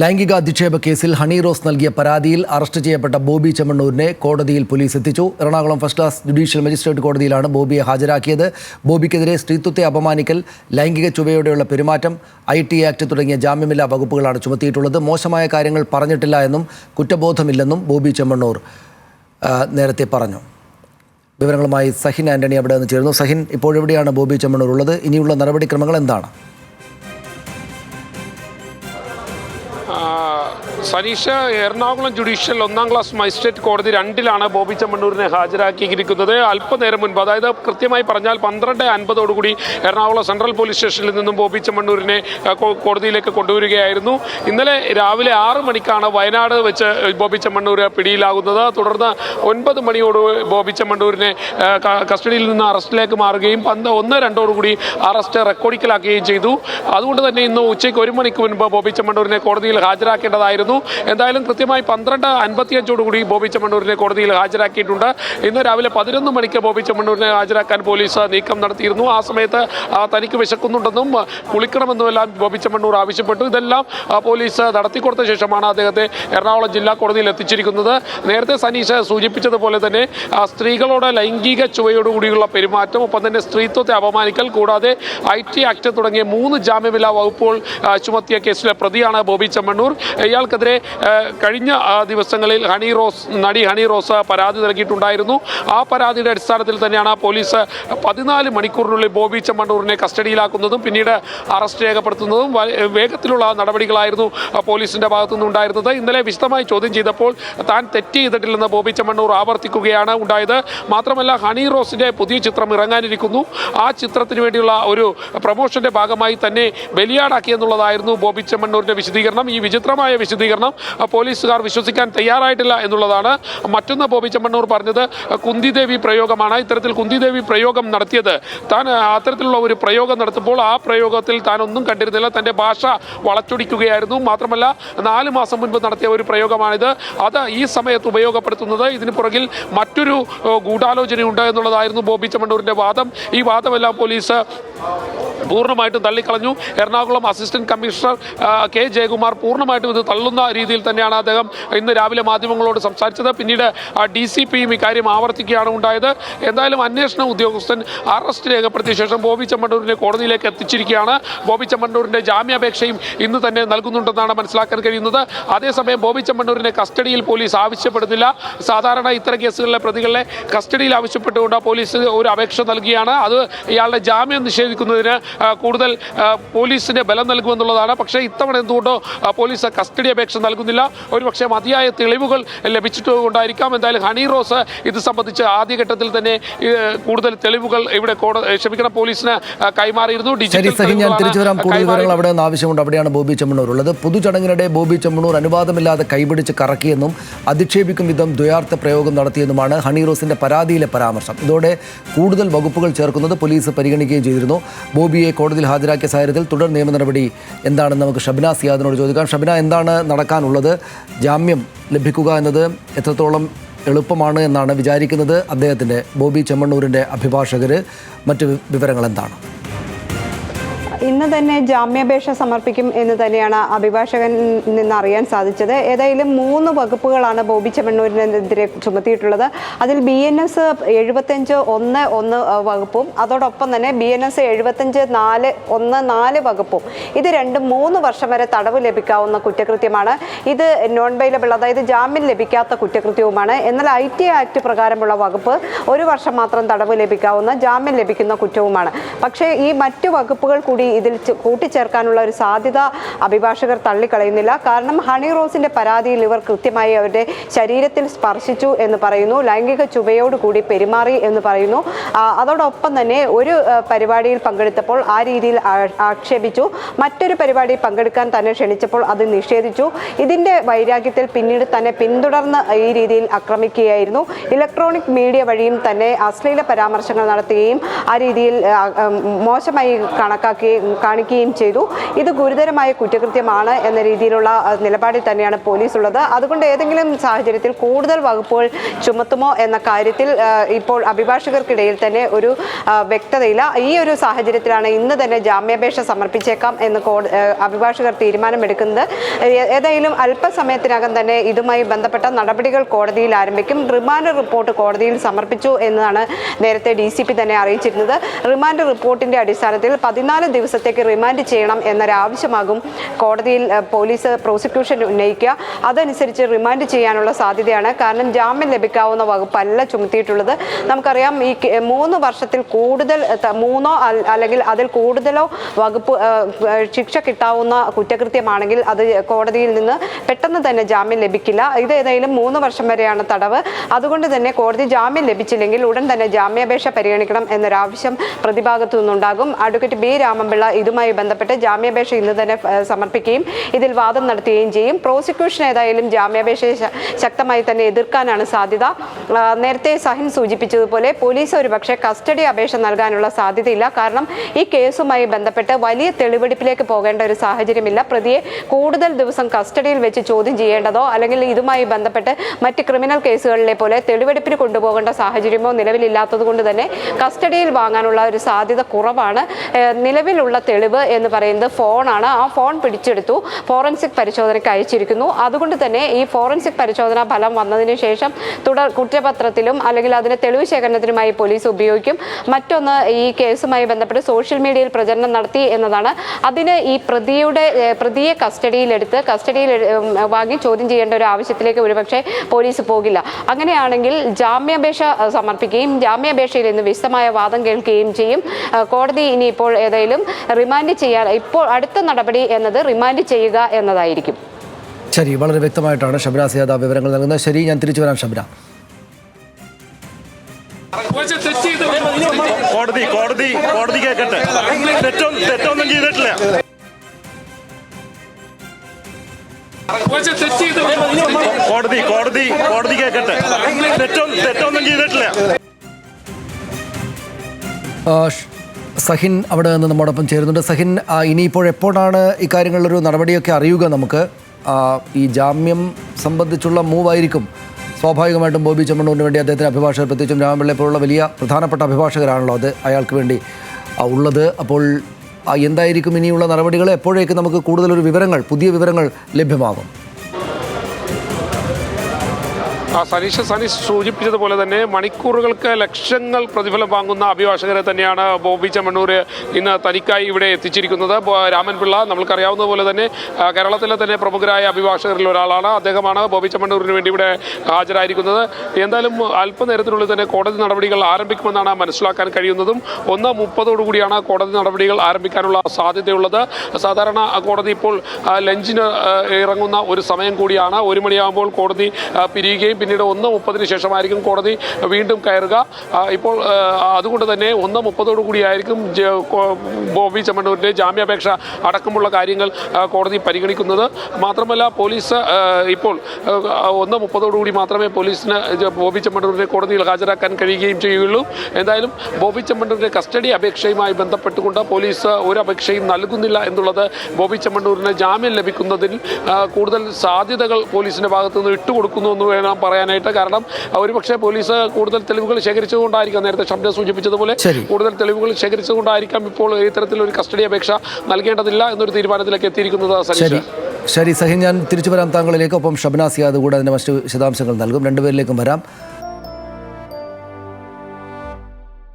ലൈംഗിക അധിക്ഷേപ കേസിൽ ഹണി റോസ് നൽകിയ പരാതിയിൽ അറസ്റ്റ് ചെയ്യപ്പെട്ട ബോബി ചെമ്മണ്ണൂരിനെ കോടതിയിൽ പോലീസ് എത്തിച്ചു. Ernakulam first class judicial magistrate കോടതിയിലാണ് ബോബിയെ ഹാജരാക്കിയത്. ബോബിക്കെതിരെ സ്ത്രീത്വത്തെ അപമാനിക്കൽ ലൈംഗിക ചുവയോടെയുള്ള പെരുമാറ്റം ഐ ടി ആക്ട് തുടങ്ങിയ ജാമ്യമില്ലാ വകുപ്പുകളാണ് ചുമത്തിയിട്ടുള്ളത്. മോശമായ കാര്യങ്ങൾ പറഞ്ഞിട്ടില്ല എന്നും കുറ്റബോധമില്ലെന്നും ബോബി ചെമ്മണ്ണൂർ നേരത്തെ പറഞ്ഞു. വിവരങ്ങളുമായി സഹിൻ ആന്റണി അവിടെ നിന്ന് ചേരുന്നു. സഹിൻ ഇപ്പോഴെവിടെയാണ് ബോബി ചെമ്മണ്ണൂർ ഉള്ളത്? ഇനിയുള്ള നടപടിക്രമങ്ങൾ എന്താണ്? സനീഷ് എറണാകുളം ജുഡീഷ്യൽ ഒന്നാം ക്ലാസ് മജിസ്ട്രേറ്റ് കോടതി രണ്ടിലാണ് ബോബി ചെമ്മണ്ണൂരിനെ ഹാജരാക്കിയിരിക്കുന്നത്. അല്പനേരം മുൻപ് അതായത് കൃത്യമായി പറഞ്ഞാൽ പന്ത്രണ്ട് അൻപതോടുകൂടി എറണാകുളം സെൻട്രൽ പോലീസ് സ്റ്റേഷനിൽ നിന്നും ബോബി ചെമ്മണ്ണൂരിനെ കോടതിയിലേക്ക് കൊണ്ടുവരികയായിരുന്നു. ഇന്നലെ രാവിലെ ആറ് മണിക്കാണ് വയനാട് വെച്ച് ബോബി ചെമ്മണ്ണൂർ പിടിയിലാകുന്നത്. തുടർന്ന് ഒൻപത് മണിയോട് ബോബി ചെമ്മണ്ണൂരിനെ കസ്റ്റഡിയിൽ നിന്ന് അറസ്റ്റിലേക്ക് മാറുകയും പന്ത് ഒന്ന് രണ്ടോടുകൂടി അറസ്റ്റ് റെക്കോർഡിക്കലാക്കുകയും ചെയ്തു. അതുകൊണ്ട് തന്നെ ഇന്ന് ഉച്ചയ്ക്ക് ഒരു മണിക്ക് മുൻപ് ബോബി ചെമ്മണ്ണൂരിനെ കോടതിയിൽ ഹാജരാക്കേണ്ടതായിരുന്നു. എന്തായാലും കൃത്യമായി പന്ത്രണ്ട് അൻപത്തിയഞ്ചോടുകൂടി ബോബി ചെമ്മണ്ണൂരിനെ കോടതിയിൽ ഹാജരാക്കിയിട്ടുണ്ട്. ഇന്ന് രാവിലെ പതിനൊന്ന് മണിക്ക് ബോബി ചെമ്മണ്ണൂരിനെ ഹാജരാക്കാൻ പോലീസ് നീക്കം നടത്തിയിരുന്നു. ആ സമയത്ത് തനിക്ക് വിശക്കുന്നുണ്ടെന്നും കുളിക്കണമെന്നുമെല്ലാം ബോബി ചെമ്മണ്ണൂർ ആവശ്യപ്പെട്ടു. ഇതെല്ലാം പോലീസ് നടത്തിക്കൊടുത്ത ശേഷമാണ് അദ്ദേഹത്തെ എറണാകുളം ജില്ലാ കോടതിയിൽ എത്തിച്ചിരിക്കുന്നത്. നേരത്തെ സനീഷ് സൂചിപ്പിച്ചതുപോലെ തന്നെ സ്ത്രീകളോട് ലൈംഗിക ചുവയോടുകൂടിയുള്ള പെരുമാറ്റം ഒപ്പം തന്നെ സ്ത്രീത്വത്തെ അപമാനിക്കൽ കൂടാതെ ഐ ടി ആക്ട് തുടങ്ങിയ മൂന്ന് ജാമ്യമില്ലാ വകുപ്പുകൾ ചുമത്തിയ കേസിലെ പ്രതിയാണ് ബോബി ചെമ്മണ്ണൂർ ഇയാൾക്കെതിരെ ആ, കഴിഞ്ഞ ദിവസങ്ങളിൽ ഹണി റോസ് നടി ഹണി റോസ് പരാതി നൽകിയിട്ടുണ്ടായിരുന്നു. ആ പരാതിയുടെ അടിസ്ഥാനത്തിൽ തന്നെയാണ് പോലീസ് പതിനാല് മണിക്കൂറിനുള്ളിൽ ബോബി ചെമ്മണ്ണൂരിനെ കസ്റ്റഡിയിലാക്കുന്നതും പിന്നീട് അറസ്റ്റ് രേഖപ്പെടുത്തുന്നതും വേഗത്തിലുള്ള നടപടികളായിരുന്നു പോലീസിന്റെ പോലീസിന്റെ ഭാഗത്തു നിന്നുണ്ടായിരുന്നത് ഇന്നലെ വിശദമായി ചോദ്യം ചെയ്തപ്പോൾ താൻ തെറ്റ് ചെയ്തിട്ടില്ലെന്ന് ബോബി ചെമ്മണ്ണൂർ ആവർത്തിക്കുകയാണ് ഉണ്ടായത്. മാത്രമല്ല ഹണി റോസിന്റെ പുതിയ ചിത്രം ഇറങ്ങാനിരിക്കുന്നു. ആ ചിത്രത്തിന് വേണ്ടിയുള്ള ഒരു പ്രൊമോഷന്റെ ഭാഗമായി തന്നെ ബലിയാടാക്കിയെന്നുള്ളതായിരുന്നു ബോബി ചെമ്മണ്ണൂരിന്റെ വിശദീകരണം. ഈ വിചിത്രമായ വിശദീകരണം ആ, പോലീസുകാർ വിശ്വസിക്കാൻ തയ്യാറായിട്ടില്ല എന്നുള്ളതാണ്. മറ്റൊന്ന് ബോബി ചെമ്മണ്ണൂർ പറഞ്ഞത് കുന്തിദേവി പ്രയോഗമാണ്. ഇത്തരത്തിൽ കുന്തിദേവി പ്രയോഗം നടത്തിയത്. താൻ അത്തരത്തിലുള്ള ഒരു പ്രയോഗം നടത്തുമ്പോൾ ആ പ്രയോഗത്തിൽ താൻ ഒന്നും കണ്ടിരുന്നില്ല. തന്റെ ഭാഷ വളച്ചൊടിക്കുകയായിരുന്നു. മാത്രമല്ല നാല് മാസം മുൻപ് നടത്തിയ ഒരു പ്രയോഗമാണിത്. അത് ഈ സമയത്ത് ഉപയോഗപ്പെടുത്തുന്നത് ഇതിന് പുറകിൽ മറ്റൊരു ഗൂഢാലോചനയുണ്ട് എന്നുള്ളതായിരുന്നു ബോബി ചെമ്മണ്ണൂരിന്റെ വാദം. ഈ വാദമെല്ലാം പോലീസ് പൂർണമായിട്ടും തള്ളിക്കളഞ്ഞു. Ernakulam assistant commissioner K Jayakumar പൂർണമായിട്ടും ഇത് തള്ളുന്ന രീതിയിൽ തന്നെയാണ് അദ്ദേഹം ഇന്ന് രാവിലെ മാധ്യമങ്ങളോട് സംസാരിച്ചത്. പിന്നീട് ഡി സി പിയും ഇക്കാര്യം ആവർത്തിക്കുകയാണ് ഉണ്ടായത്. എന്തായാലും അന്വേഷണ ഉദ്യോഗസ്ഥൻ അറസ്റ്റ് രേഖപ്പെടുത്തിയ ശേഷം ബോബി ചെമ്മണ്ണൂരിനെ കോടതിയിലേക്ക് എത്തിച്ചിരിക്കുകയാണ്. ബോബി ചെമ്മണ്ണൂരിന്റെ ജാമ്യാപേക്ഷയും ഇന്ന് തന്നെ നൽകുന്നുണ്ടെന്നാണ് മനസ്സിലാക്കാൻ കഴിയുന്നത്. അതേസമയം ബോബി ചെമ്മണ്ണൂരിനെ കസ്റ്റഡിയിൽ പോലീസ് ആവശ്യപ്പെടുന്നില്ല. സാധാരണ ഇത്തരം കേസുകളിലെ പ്രതികളെ കസ്റ്റഡിയിൽ ആവശ്യപ്പെട്ടുകൊണ്ട് പോലീസ് ഒരു അപേക്ഷ നൽകിയാണ്. അത് ഇയാളുടെ ജാമ്യം നിഷേധിക്കുന്നതിന് കൂടുതൽ പോലീസിന് ബലം നൽകുമെന്നുള്ളതാണ്. പക്ഷേ ഇത്തവണ എന്തുകൊണ്ടോ പോലീസ് കസ്റ്റഡി അപേക്ഷ നൽകുന്നില്ല. ഒരുപക്ഷെ മതിയായ തെളിവുകൾ ലഭിച്ചിട്ടുകൊണ്ടായിരിക്കാം. എന്തായാലും ഹണി റോസ് ഇത് സംബന്ധിച്ച് ആദ്യഘട്ടത്തിൽ തന്നെ കൂടുതൽ തെളിവുകൾ ഇവിടെ കോടതി ക്ഷമിക്കണം പോലീസിന് കൈമാറിയിരുന്നു. ഡിജിറ്റൽ ഞാൻ തെളിവുകളാണ് തിരിച്ചു വരാം. കൂടുതൽ വിവരങ്ങൾ അവിടെ നിന്ന് ആവശ്യമുണ്ട്. അവിടെയാണ് ബോബി ചെമ്മണൂർ ഉള്ളത്. പൊതുചടങ്ങിനിടെ ബോബി ചെമ്മണൂർ അനുവാദമില്ലാതെ കൈപിടിച്ച് കറക്കിയെന്നും അധിക്ഷേപിക്കും വിധം ദ്വയാർത്ഥ പ്രയോഗം നടത്തിയെന്നുമാണ് ഹണി റോസിന്റെ പരാതിയിലെ പരാമർശം. ഇതോടെ കൂടുതൽ വകുപ്പുകൾ ചേർക്കുന്നത് പോലീസ് പരിഗണിക്കുകയും ചെയ്തിരുന്നു. ബോബിയെ കോടതിയിൽ ഹാജരാക്കിയ സാഹചര്യത്തിൽ തുടർ നിയമ നടപടി എന്താണെന്ന് നമുക്ക് ഷബ്ന സിയാദിനോട് ചോദിക്കാം. ഷബ്ന എന്താണ് നടക്കാനുള്ളത് ജാമ്യം ലഭിക്കുക എന്നത് എത്രത്തോളം എളുപ്പമാണ് എന്നാണ് വിചാരിക്കുന്നത് അദ്ദേഹത്തിന്റെ ബോബി ചെമ്മണ്ണൂരിന്റെ അഭിഭാഷകർ മറ്റ് വിവരങ്ങൾ എന്താണ് ഇന്ന് തന്നെ ജാമ്യാപേക്ഷ സമർപ്പിക്കും എന്ന് തന്നെയാണ് അഭിഭാഷകൻ നിന്ന് അറിയാൻ സാധിച്ചത്. ഏതായാലും മൂന്ന് വകുപ്പുകളാണ് ബോബി ചെമ്മണ്ണൂരിനെതിരെ ചുമത്തിയിട്ടുള്ളത്. അതിൽ ബി എൻ എസ് എഴുപത്തഞ്ച് ഒന്ന് ഒന്ന് വകുപ്പും അതോടൊപ്പം തന്നെ ബി എൻ എസ് എഴുപത്തഞ്ച് നാല് ഒന്ന് നാല് വകുപ്പും. ഇത് രണ്ടും മൂന്ന് വർഷം വരെ തടവ് ലഭിക്കാവുന്ന കുറ്റകൃത്യമാണ്. ഇത് നോൺ ബൈലബിൾ അതായത് ജാമ്യം ലഭിക്കാത്ത കുറ്റകൃത്യവുമാണ്. എന്നാൽ ഐ ടി ആക്ട് പ്രകാരമുള്ള വകുപ്പ് ഒരു വർഷം മാത്രം തടവ് ലഭിക്കാവുന്ന ജാമ്യം ലഭിക്കുന്ന കുറ്റവുമാണ്. പക്ഷേ ഈ മറ്റു വകുപ്പുകൾ കൂടി ഇതിൽ കൂട്ടിച്ചേർക്കാനുള്ള ഒരു സാധ്യത അഭിഭാഷകർ തള്ളിക്കളയുന്നില്ല. കാരണം ഹണി റോസിന്റെ പരാതിയിൽ ഇവർ കൃത്യമായി അവരുടെ ശരീരത്തിൽ സ്പർശിച്ചു എന്ന് പറയുന്നു. ലൈംഗിക ചുവയോടുകൂടി പെരുമാറി എന്ന് പറയുന്നു. അതോടൊപ്പം തന്നെ ഒരു പരിപാടിയിൽ പങ്കെടുത്തപ്പോൾ ആ രീതിയിൽ ആക്ഷേപിച്ചു. മറ്റൊരു പരിപാടിയിൽ പങ്കെടുക്കാൻ തന്നെ ക്ഷണിച്ചപ്പോൾ അത് നിഷേധിച്ചു. ഇതിന്റെ വൈരാഗ്യത്തിൽ പിന്നീട് തന്നെ പിന്തുടർന്ന് ഈ രീതിയിൽ ആക്രമിക്കുകയായിരുന്നു. ഇലക്ട്രോണിക് മീഡിയ വഴിയും തന്നെ അശ്ലീല പരാമർശങ്ങൾ നടത്തുകയും ആ രീതിയിൽ മോശമായി കണക്കാക്കി കാണിക്കുകയും ചെയ്തു. ഇത് ഗുരുതരമായ കുറ്റകൃത്യമാണ് എന്ന രീതിയിലുള്ള നിലപാടിൽ തന്നെയാണ് പോലീസ് ഉള്ളത് അതുകൊണ്ട് ഏതെങ്കിലും സാഹചര്യത്തിൽ കൂടുതൽ വകുപ്പുകൾ ചുമത്തുമോ എന്ന കാര്യത്തിൽ ഇപ്പോൾ അഭിഭാഷകർക്കിടയിൽ തന്നെ ഒരു വ്യക്തതയില്ല. ഈ ഒരു സാഹചര്യത്തിലാണ് ഇന്ന് തന്നെ ജാമ്യാപേക്ഷ സമർപ്പിച്ചേക്കാം എന്ന് അഭിഭാഷകർ തീരുമാനമെടുക്കുന്നത്. ഏതായാലും അല്പസമയത്തിനകം തന്നെ ഇതുമായി ബന്ധപ്പെട്ട നടപടികൾ കോടതിയിൽ ആരംഭിക്കും. റിമാൻഡ് റിപ്പോർട്ട് കോടതിയിൽ സമർപ്പിച്ചു എന്നാണ് നേരത്തെ ഡി തന്നെ അറിയിച്ചിരുന്നത്. റിമാൻഡ് റിപ്പോർട്ടിന്റെ അടിസ്ഥാനത്തിൽ പതിനാല് ദിവസത്തേക്ക് റിമാൻഡ് ചെയ്യണം എന്നൊരാവശ്യമാകും. കോടതിയിൽ പോലീസ് പ്രോസിക്യൂഷൻ ഉന്നയിക്കുക. അതനുസരിച്ച് റിമാൻഡ് ചെയ്യാനുള്ള സാധ്യതയാണ്. കാരണം ജാമ്യം ലഭിക്കാവുന്ന വകുപ്പല്ല ചുമത്തിയിട്ടുള്ളത്. നമുക്കറിയാം ഈ മൂന്ന് വർഷത്തിൽ കൂടുതൽ മൂന്നോ അല്ലെങ്കിൽ അതിൽ കൂടുതലോ വകുപ്പ് ശിക്ഷ കിട്ടാവുന്ന കുറ്റകൃത്യമാണെങ്കിൽ അത് കോടതിയിൽ നിന്ന് പെട്ടെന്ന് തന്നെ ജാമ്യം ലഭിക്കില്ല. ഇത് ഏതായാലും മൂന്ന് വർഷം വരെയാണ് തടവ്. അതുകൊണ്ട് തന്നെ കോടതി ജാമ്യം ലഭിച്ചില്ലെങ്കിൽ ഉടൻ തന്നെ ജാമ്യാപേക്ഷ പരിഗണിക്കണം എന്നൊരാവശ്യം പ്രതിഭാഗത്തു നിന്നുണ്ടാകും. അഡ്വക്കേറ്റ് ബി രാമൻപിള്ള ഇതുമായി ബന്ധപ്പെട്ട് ജാമ്യാപേക്ഷ ഇന്ന് തന്നെ സമർപ്പിക്കുകയും ഇതിൽ വാദം നടത്തുകയും ചെയ്യും. പ്രോസിക്യൂഷൻ ഏതായാലും ജാമ്യാപേക്ഷയെ ശക്തമായി തന്നെ എതിർക്കാനാണ് സാധ്യത. നേരത്തെ സഹിൻ സൂചിപ്പിച്ചതുപോലെ പോലീസ് ഒരുപക്ഷെ കസ്റ്റഡി അപേക്ഷ നൽകാനുള്ള സാധ്യതയില്ല. കാരണം ഈ കേസുമായി ബന്ധപ്പെട്ട് വലിയ തെളിവെടുപ്പിലേക്ക് പോകേണ്ട ഒരു സാഹചര്യമില്ല. പ്രതിയെ കൂടുതൽ ദിവസം കസ്റ്റഡിയിൽ വെച്ച് ചോദ്യം ചെയ്യേണ്ടതോ അല്ലെങ്കിൽ ഇതുമായി ബന്ധപ്പെട്ട് മറ്റ് ക്രിമിനൽ കേസുകളിലെ പോലെ തെളിവെടുപ്പിന് കൊണ്ടുപോകേണ്ട സാഹചര്യമോ നിലവിലില്ലാത്തത് കൊണ്ട് തന്നെ കസ്റ്റഡിയിൽ വാങ്ങാനുള്ള ഒരു സാധ്യത കുറവാണ്. ഏഹ് നിലവിലുള്ള തെളിവ് എന്ന് പറയുന്നത് ഫോണാണ്. ആ ഫോൺ പിടിച്ചെടുത്തു. ഫോറൻസിക് പരിശോധനയ്ക്ക് അയച്ചിരിക്കുന്നു. അതുകൊണ്ട് തന്നെ ഈ ഫോറൻസിക് പരിശോധനാ ഫലം വന്നതിന് ശേഷം തുടർ കുറ്റപത്രത്തിലും അല്ലെങ്കിൽ അതിന് തെളിവ് ശേഖരണത്തിനുമായി പോലീസ് ഉപയോഗിക്കും. മറ്റൊന്ന് ഈ കേസുമായി ബന്ധപ്പെട്ട് സോഷ്യൽ മീഡിയയിൽ പ്രചരണം നടത്തി എന്നതാണ്. അതിന് ഈ പ്രതിയുടെ പ്രതിയെ കസ്റ്റഡിയിലെടുത്ത് കസ്റ്റഡിയിൽ വാങ്ങി ചോദ്യം ചെയ്യേണ്ട ഒരു ആവശ്യത്തിലേക്ക് ഒരുപക്ഷെ പോലീസ് പോകില്ല. അങ്ങനെയാണെങ്കിൽ ജാമ്യാപേക്ഷ സമർപ്പിക്കുകയും ജാമ്യാപേക്ഷയിൽ ഇന്ന് വിശദമായ വാദം കേൾക്കുകയും ചെയ്യും. കോടതി ഇനിയിപ്പോൾ ഏതായാലും റിമാൻഡ് ചെയ്യാൻ ഇപ്പോൾ അടുത്ത നടപടി എന്നത് റിമാൻഡ് ചെയ്യുക എന്നതായിരിക്കും. ശരി വളരെ വ്യക്തമായിട്ടാണ് ഷബ്ര സിയാദ വിവരങ്ങൾ നൽകുന്നത്. ശരി ഞാൻ തിരിച്ചു വരാം ചെയ്ത് കോടതി കോടതി കോടതി കേൾക്കട്ടെ. തെറ്റൊന്നും തെറ്റൊന്നും ചെയ്തിട്ടില്ല കോടതി കോടതി കോടതി കേൾക്കട്ടെ. തെറ്റൊന്നും തെറ്റൊന്നും ചെയ്തിട്ടില്ല സഹിൻ അവിടെ നിന്ന് നമ്മോടൊപ്പം ചേരുന്നുണ്ട്. സഹിൻ ഇനിയിപ്പോൾ എപ്പോഴാണ് ഇക്കാര്യങ്ങളിലൊരു നടപടിയൊക്കെ അറിയുക നമുക്ക്? ഈ ജാമ്യം സംബന്ധിച്ചുള്ള മൂവായിരിക്കും. സ്വാഭാവികമായിട്ടും ബോബി ചെമ്മണ്ണൂരിന് വേണ്ടി അദ്ദേഹത്തിന് അഭിഭാഷകർ പ്രത്യേകിച്ചും രാമപിള്ളയെ പോലുള്ള വലിയ പ്രധാനപ്പെട്ട അഭിഭാഷകരാണല്ലോ അത് അയാൾക്ക് വേണ്ടി ഉള്ളത്. അപ്പോൾ എന്തായിരിക്കും ഇനിയുള്ള നടപടികൾ? എപ്പോഴേക്കും നമുക്ക് കൂടുതലൊരു വിവരങ്ങൾ പുതിയ വിവരങ്ങൾ ലഭ്യമാകും സനീഷ് സനീഷ് സൂചിപ്പിച്ചതുപോലെ തന്നെ മണിക്കൂറുകൾക്ക് ലക്ഷങ്ങൾ പ്രതിഫലം വാങ്ങുന്ന അഭിഭാഷകരെ തന്നെയാണ് ബോബി ചെമ്മണ്ണൂർ ഇന്ന് തനിക്കായി ഇവിടെ എത്തിച്ചിരിക്കുന്നത്. രാമൻപിള്ള നമ്മൾക്കറിയാവുന്ന പോലെ തന്നെ കേരളത്തിലെ തന്നെ പ്രമുഖരായ അഭിഭാഷകരിൽ ഒരാളാണ്. അദ്ദേഹമാണ് ബോബി ചെമ്മണ്ണൂരിന് വേണ്ടി ഇവിടെ ഹാജരായിരിക്കുന്നത്. എന്തായാലും അല്പനേരത്തിനുള്ളിൽ തന്നെ കോടതി നടപടികൾ ആരംഭിക്കുമെന്നാണ് മനസ്സിലാക്കാൻ കഴിയുന്നതും. ഒന്ന് മുപ്പതോടുകൂടിയാണ് കോടതി നടപടികൾ ആരംഭിക്കാനുള്ള സാധ്യതയുള്ളത്. സാധാരണ കോടതി ഇപ്പോൾ ലഞ്ചിന് ഇറങ്ങുന്ന ഒരു സമയം കൂടിയാണ്. ഒരു മണിയാകുമ്പോൾ കോടതി പിരിയുകയും പിന്നീട് ഒന്ന് മുപ്പതിന് ശേഷമായിരിക്കും കോടതി വീണ്ടും കയറുക. ഇപ്പോൾ അതുകൊണ്ട് തന്നെ ഒന്ന് മുപ്പതോടു കൂടിയായിരിക്കും ബോബി ചെമ്മണ്ണൂരിന്റെ ജാമ്യാപേക്ഷ അടക്കമുള്ള കാര്യങ്ങൾ കോടതി പരിഗണിക്കുന്നത്. മാത്രമല്ല പോലീസ് ഇപ്പോൾ ഒന്ന് മുപ്പതോടുകൂടി മാത്രമേ പോലീസിന് ബോബി ചെമ്മണ്ണൂരിനെ കോടതിയിൽ ഹാജരാക്കാൻ കഴിയുകയും ചെയ്യുകയുള്ളൂ. എന്തായാലും ബോബി ചെമ്മണ്ണൂരിന്റെ കസ്റ്റഡി അപേക്ഷയുമായി ബന്ധപ്പെട്ടുകൊണ്ട് പോലീസ് ഒരു അപേക്ഷയും നൽകുന്നില്ല എന്നുള്ളത് ബോബി ചെമ്മണ്ണൂരിന് ജാമ്യം ലഭിക്കുന്നതിൽ കൂടുതൽ സാധ്യതകൾ പോലീസിന്റെ ഭാഗത്തുനിന്ന് ഇട്ടുകൊടുക്കുന്നു എന്ന് വേണം പറയാനായിട്ട് കാരണം ഒരു ഒരുപക്ഷെ പോലീസ് കൂടുതൽ തെളിവുകൾ ശേഖരിച്ചുകൊണ്ടായിരിക്കാം നേരത്തെ ശബ്ദം സൂചിപ്പിച്ചതുപോലെ കൂടുതൽ തെളിവുകൾ ശേഖരിച്ചുകൊണ്ടായിരിക്കാം ഇപ്പോൾ ഇത്തരത്തിലൊരു കസ്റ്റഡി അപേക്ഷ നൽകേണ്ടതില്ല എന്നൊരു തീരുമാനത്തിലേക്ക് എത്തിയിരിക്കുന്നത് ശരി സനീഷ്. ശരി. സഹിൻ ഞാൻ തിരിച്ചു വരാം താങ്കളിലേക്ക്. ഒപ്പം ഷബ്നാസ് യാദവ് കൂടെ അതിന്റെ മറ്റ് വിശദാംശങ്ങൾ നൽകും. രണ്ടുപേരിലേക്കും വരാം.